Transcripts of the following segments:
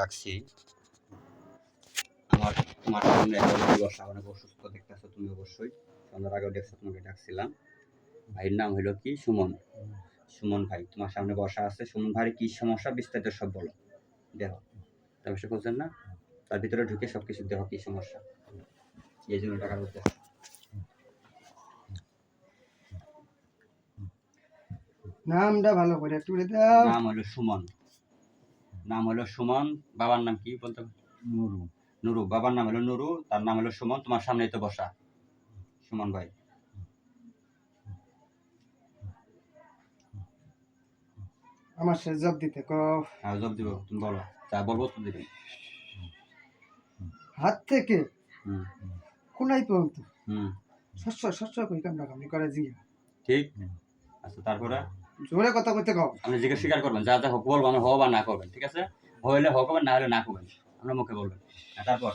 ডাকছি। আমার তোমার সামনে একটা বসা অনেক অসুস্থ দেখতেছো তুমি অবশ্যই। সন্ধ্যার আগেও দেখছ তোমাকে ডাকছিলাম। ভাইয়ের নাম হলো কি? সুমন। সুমন ভাই তোমার সামনে বসা আছে। সুমন ভাইয়ের কি সমস্যা? বিস্তারিত সব বলো। দেহ ব্যবসা করছেন না? তার ভিতরে ঢুকে সব কিছু দেহ কি সমস্যা। এই জন্য টাকা উদ্দেশ্য নামটা ভালো করে একটু দাও। নাম হলো সুমন। নাম হলো সুমন বাবার নাম কি বলতে? নুরু। নুরু বাবার নাম হলো নুরু তার নাম হলো সুমন তোমার সামনে তো বসা। সুমন ভাই। আমার সে জব দিতে কো হ্যাঁ জব দিব তুমি বলো যা বলব তো দিবে। হাত থেকে? কোনাই পর্যন্ত? হুম। শস্য শস্য কই কামড়া কামড়ি করে জিয়া ঠিক। আচ্ছা তারপরে? জোরে কথা কইতে কও। আপনি জিজ্ঞেস স্বীকার করবেন যা যা হোক বলব আমি হও বা না করবেন ঠিক আছে? হইলে হোক হবে না হলে না করবেন আপনার মুখে বলবেন। হ্যাঁ, তারপর?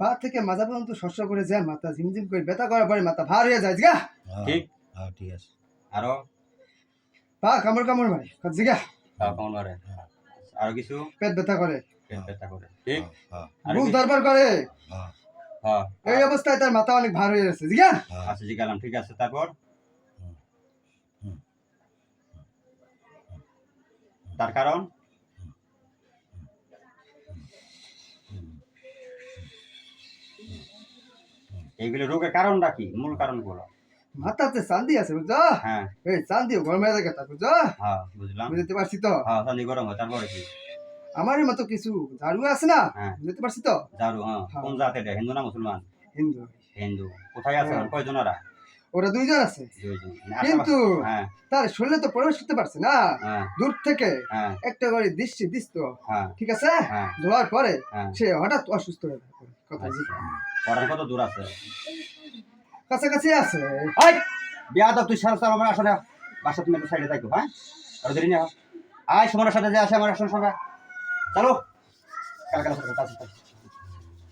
পা থেকে মাজা পর্যন্ত শস্য করে যায় মাথা ঝিমঝিম করে ব্যথা করার পরে মাথা ভার হয়ে যায় জিগা। ঠিক? হ্যাঁ ঠিক আছে। আরও? পা কামড় কামড় মারে জিগা। খাওয়া কেমন পারে আরও কিছু? পেট ব্যথা করে। পেট ব্যথা করে ঠিক? হ্যাঁ আরও বুক দরবার করে। হ্যাঁ। হ্যাঁ। এই অবস্থায় তার মাথা অনেক ভার হয়ে গেছে জিগা। হ্যাঁ আচ্ছা জি গেলাম ঠিক আছে তারপর হুম, হুম, তার কারণ? এইগুলো রোগের কারণটা কি? মূল কারণ বলো মাথাতে চান্দি আছে বুঝছ? হ্যাঁ। এই চান্দি গরম যায় তা বুঝছ? হ্যাঁ বুঝলাম। বুঝতে পারছি তো? হ্যাঁ তাহলে গরম হয় তারপরে কি? আমারই মতো কিছু ঝাড়ু আছে না? হ্যাঁ। বুঝতে পারছি তো? জারু হ্যাঁ। হ্যাঁ। কোন জাতে এটা হিন্দু না মুসলমান? হিন্দু। হিন্দু। কোথায় আছে? হ্যাঁ। ওরা দুইজন আছে। কিন্তু হ্যাঁ। তার শরীরে তো প্রবেশ করতে পারছে না। হ্যাঁ। দূর থেকে হ্যাঁ। একটা করে দৃষ্টি দিস্ত ঠিক আছে? ধোয়ার পরে সে হঠাৎ অসুস্থ হয়ে কথা। আচ্ছা। কত দূর আছে? কাছাকাছি আছে। বিয়া দাও তুই সারা সারা আমার আসলে বাসা তুমি একটু সাইডে থাকো হ্যাঁ? আর দেরি না। আয় সুমনের সাথে যে আসে আমার আসলে সঙ্গে। চলো। কালা কালা সরকার কাছে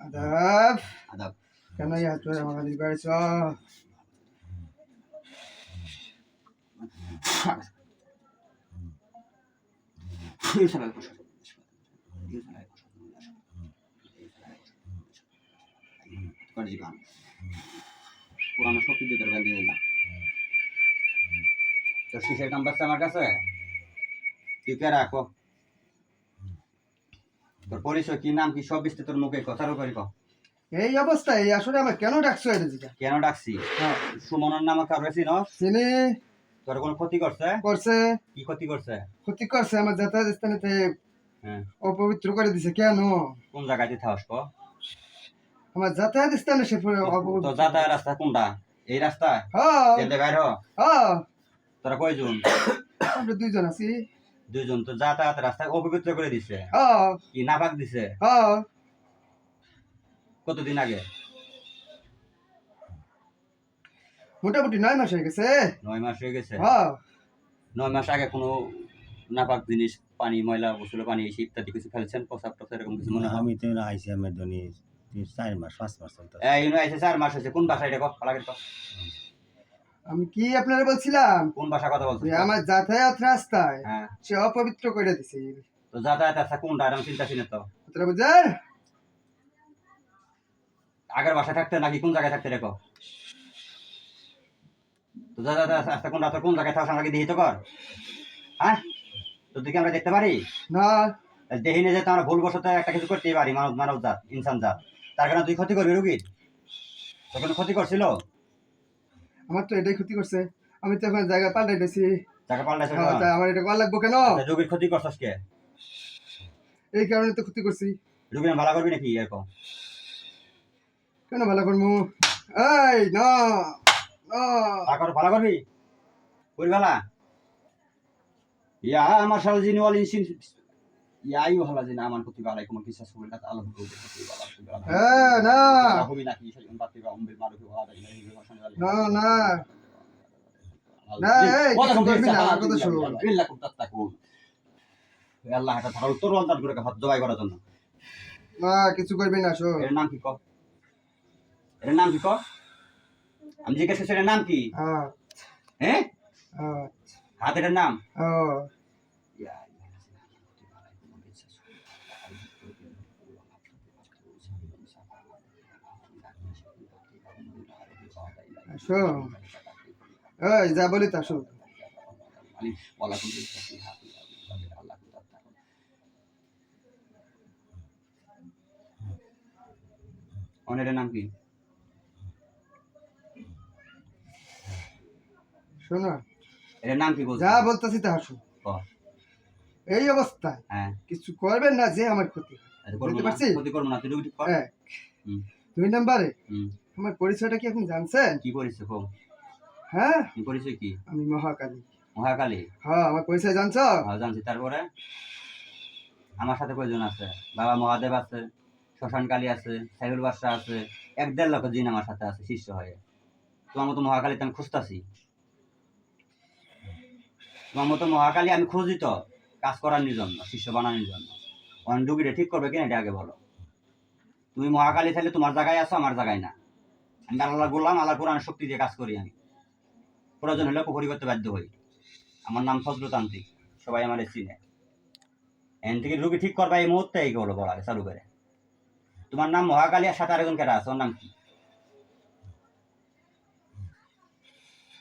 আদাব আদাব কেন এই হাত ধরে আমার হাজির করেছ পুরানো সত্যি দিয়ে বেঁধে দিলাম তো আমার কাছে? তুই কে রাখো। তোর পরিচয় কি নাম কি সব বিস্তারিত তোর মুখে কথার উপরে কও। এই অবস্থায় আসলে আমার কেন ডাকছো এটা কেন ডাকছি? হ্যাঁ। সুমনের নাম কারও চিনি? তোর কোনো ক্ষতি করছে? করছে। কি ক্ষতি করছে? ক্ষতি করছে আমার যাতায়াত স্থানেতে হ্যাঁ। অপবিত্র করে দিছে কেন? কোন জায়গায় দিতে হাস কো? আমার যাতায়াত স্থানে সে অপবিত্র। যাতায়াত রাস্তা কোনটা? এই রাস্তা হ্যাঁ। বাইর হ। হ্যাঁ। তোরা কয়জন? আমরা দুইজন আছি। দুইজন তো যাতায়াত রাস্তা অপবিত্র করে দিছে। কি নাপাক দিছে? কতদিন আগে? মোটামুটি নয় মাস হয়ে গেছে। নয় মাস হয়ে গেছে। নয় মাস আগে কোনো নাপাক জিনিস পানি ময়লা গোসল পানি এসে ইত্যাদি কিছু ফেলছেন? প্রসাব টসাব এরকম কিছু মনে হয়? আমি তো আইসি আমার ধনী চার মাস পাঁচ মাস এই আইসে চার মাস হয়েছে। কোন ভাষা এটা কো আমি কি আপনারা বলছিলাম? কোন ভাষা কথা বলছো যে আমার যাতায়াত রাস্তায় হ্যাঁ। সে অপবিত্র করে দিছে। তো যাতায়াত রাস্তা কোনটা? আমি চিন্তা ছিল তো। কথাটা বুঝার আগের বাসায় থাকতে নাকি কোন জায়গায় থাকতে রেখো তো যাতায়াত রাস্তা কোনটা? তোর কোন জায়গায় থাকো আমাকে তো কর। হ্যাঁ? তো তুই আমরা দেখতে পারি। না। দেখি না যে তো আমরা ভুলবশত একটা কিছু করতেই পারি মানব মানব জাত ইনসান জাত। তার কারণে তুই ক্ষতি করবি রুগীর? তো কোনো ক্ষতি করছিল? আমার তো এটাই ক্ষতি করছে। আমি তো এখন জায়গা পাল্টাই দিয়েছি যাকে পাল্টাইছে হ্যাঁ, তাই আমার এটা করা লাগবো কেন? রুগীর ক্ষতি করছস কে? এই কারণে তো ক্ষতি করছি। রুগীর ভালো করবি নাকি এরকম? কেন ভালো করব? এই না না। ভালো কর ভালো করবি? করি ভালা ইয়া আমার সারা জিনি ওয়াল ইয়া আইও ভালা জিনি আমার প্রতি ভালো কোন বিশ্বাস না আল্লাহ প্রতি হ্যাঁ না। হবি সেই বাতি বা উম্বে মারু কি ভালো না না। না, এই, কিছু করবি না, আমার কথা শোন। বিল্লাহ কুম তাত্তাকুন। আল্লাহ এটা ধরো তোর অন্তর করে হাত জবাই করার জন্য। না কিছু করবি না শোন। এর নাম কি ক? এর নাম কি ক? আমি জিজ্ঞেস করছি এর নাম কি? হ্যাঁ। হ্যাঁ? হ্যাঁ। হাতের নাম? ও শোন এই যা বলি তা শোন। অনের নাম কি? শোনো। এর নাম কি বলছো? যা বলতেছি তা শোন। এই অবস্থায় হ্যাঁ। কিছু করবেন না যে আমার ক্ষতি। হয়। বুঝতে পারছি? ক্ষতি করব না তুই এক দুই নম্বরে। আমার পরিচয়টা কি আপনি জানছেন? কি করিস কো হ্যাঁ? কি করিস কি? আমি মহাকালী। মহাকালী? হ্যাঁ আমার পরিচয় জানছো? হ্যাঁ জানছি। তারপরে? আমার সাথে কয়জন আছে? বাবা মহাদেব আছে শ্মশান কালী আছে সাইবুল বাদশা আছে এক দেড় লক্ষ জিন আমার সাথে আছে শিষ্য হয়ে। তোমার মতো মহাকালী তো আমি খুঁজতাছি। তোমার মতো মহাকালী আমি খুঁজি তো কাজ করার জন্য শিষ্য বানানোর জন্য। অন রুগীটা ঠিক করবে কিনা এটা আগে বলো। তুমি মহাকালী থাকলে তোমার জায়গায় আছো আমার জায়গায় না। আমি আল্লাহ বললাম আল্লাহ কোরআন শক্তি দিয়ে কাজ করি আমি। প্রয়োজন হলে পুকুরি করতে বাধ্য হই। আমার নাম ফজলতান্ত্রিক সবাই আমার চিনে। এন থেকে রুগী ঠিক করবা এই মুহূর্তে এই বলো বলা চালু করে। তোমার নাম মহাকালী আর সাথে আরেকজন কেটা আছে ওর নাম কি?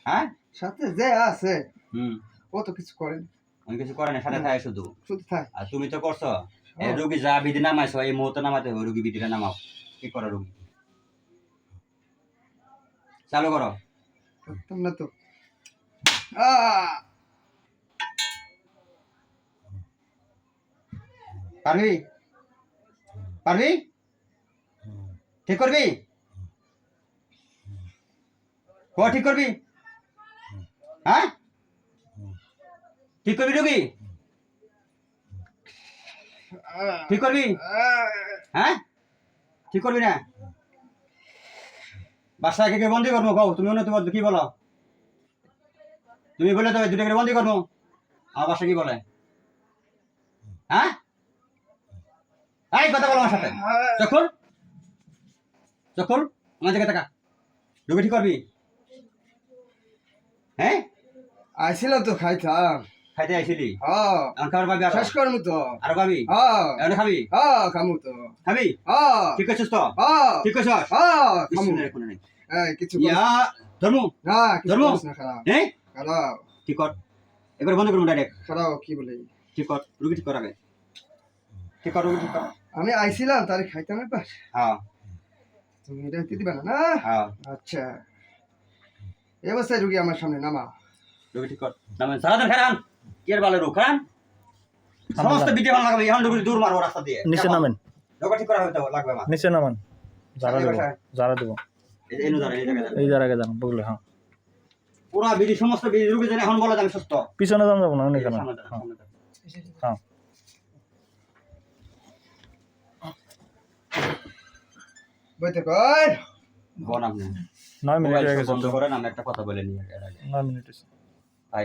হ্যাঁ? সাথে যে আছে হুম। ও তো কিছু করেন উনি কিছু করে না সাথে থাকে শুধু। শুধু থাক। আর তুমি তো করছ রুগী যা বিধি নামাইছো এই মুহূর্তে নামাতে হবে রুগী বিধিটা নামাও। কি করো রুগী? চালু করো। করতাম না তো! পারবি? পারবি? ঠিক করবি? ক ঠিক করবি? হ্যাঁ? ঠিক করবি রুগী? আহ! ঠিক করবি! হ্যাঁ? ঠিক করবি না? বাসায় কে বন্দি করব, কও, তুমি উন্নতি বলছো কি বলো? তুমি বলে তো দুটো করে বন্দি করব। আমার বাসা কি বলে? হ্যাঁ? এই কথা বলো আমার সাথে। চকুল? চকুল? আমার দিকে টাকা রুগী ঠিক করবি? হ্যাঁ? আইছিলাম তো, খাইতাম। খাইতে আইছিলি? হ্যাঁ। এখন খাবার পাবি শেষ করমু তো আরও পাবি হ্যাঁ। এখন খাবি? হ্যাঁ খামু তো। খাবি? হ্যাঁ। ঠিক করছিস তো? হ্যাঁ। ঠিক করছিস হ্যাঁ খামু। নেই। কিছু ইয়া ধর্ম? না ধর্ম? খারাপ। হ্যাঁ খারাপ। ঠিক কর। এবার বন্ধ করুন ডাইরেক্ট খারাপ কি বলে? ঠিক কর রুগী ঠিক কর আগে। ঠিক কর রুগী ঠিক কর। আমি আইছিলাম তারে খাইতাম একবার। হ্যাঁ। তুমি এটা দিবা না হ্যাঁ। আচ্ছা। অবস্থায় রুগী আমার সামনে নামা। রুগী ঠিক কর। নামেন সারাদিন খারান কি আর ভালো সমস্ত বিটে ভালো লাগবে এখন দূর মারবো রাস্তা দিয়ে। নিচে নামেন। রোগ ঠিক করা হবে তো লাগবে আমার। নিচে নামান। যারা দেবো যারা দেবো। এই জায়গায় যান বগলে হ্যাঁ। পুরা বিধি সমস্ত বিধি রুগী যেন এখন বলে আমি সুস্থ। পিছনে যান যাব না দাঁড়া, হ্যাঁ। হ্যাঁ। বইতে কর। বোন আপনি নয় মিনিট হয়ে গেছে বন্ধ করেন আমি একটা কথা বলে নিই এর আগে। নয় মিনিট হয়েছে।